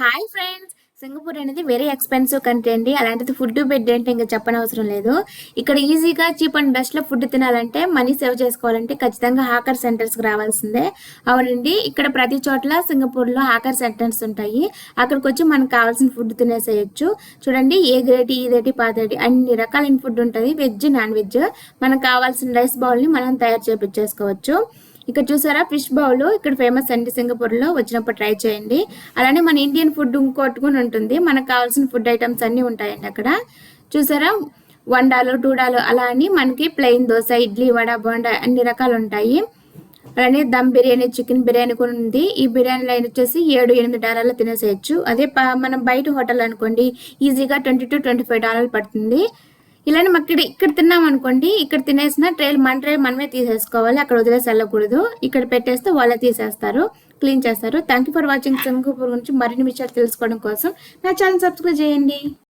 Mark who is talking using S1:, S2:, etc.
S1: Hi friends Singapore అనేది very expensive country అండి. అలాంటిది ఫుడ్ బెడ్ అంటే ఇంకా చెప్పనవసరం లేదు. ఇక్కడ ఈజీగా చీప్ అండ్ బెస్ట్లో ఫుడ్ తినాలంటే మనీ సేవ్ చేసుకోవాలంటే ఖచ్చితంగా హాకర్ సెంటర్స్కి రావాల్సిందే. అవునండి. ఇక్కడ ప్రతి చోట్ల సింగపూర్లో హాకర్ సెంటర్స్ ఉంటాయి. అక్కడికి వచ్చి మనకు కావాల్సిన ఫుడ్ తినేసేయచ్చు. చూడండి ఏ గ్రేటి ఇదేటి పాతేటి అన్ని రకాలైన ఫుడ్ ఉంటుంది వెజ్ నాన్ వెజ్ మనకు కావాల్సిన రైస్ బౌల్ని మనం తయారు చేపించేసుకోవచ్చు ఇక్కడ చూసారా ఫిష్ బౌల్ ఇక్కడ ఫేమస్ అండి సింగపూర్లో వచ్చినప్పుడు ట్రై చేయండి. అలానే మన ఇండియన్ ఫుడ్ ఇంకోటి కూడా ఉంటుంది. మనకు కావాల్సిన ఫుడ్ ఐటమ్స్ అన్ని ఉంటాయండి అక్కడ. చూసారా వన్ డాలర్ టూ డాలర్ అలా అని మనకి ప్లెయిన్ దోశ ఇడ్లీ వడ బోండా అన్ని రకాలు ఉంటాయి. అలానే దమ్ బిర్యానీ చికెన్ బిర్యానీ కూడా ఉంది. ఈ బిర్యానీలో వచ్చేసి ఏడు ఎనిమిది డాలర్లు తినేసేయచ్చు. అదే మనం బయట హోటల్ అనుకోండి ఈజీగా ట్వంటీ టు ట్వంటీ ఫైవ్ డాలర్లు పడుతుంది. ఇలానే ఇక్కడ ఇక్కడ తిన్నాం అనుకోండి ఇక్కడ తినేసిన ట్రైల్ మన ట్రైల్ మనమే తీసేసుకోవాలి అక్కడ వదిలేసి వెళ్ళకూడదు. ఇక్కడ పెట్టేస్తే వాళ్ళే తీసేస్తారు క్లీన్ చేస్తారు. Thank you for watching Singapore గురించి మరిన్ని విషయాలు తెలుసుకోవడం కోసం నా ఛానల్ సబ్స్క్రైబ్ చేయండి.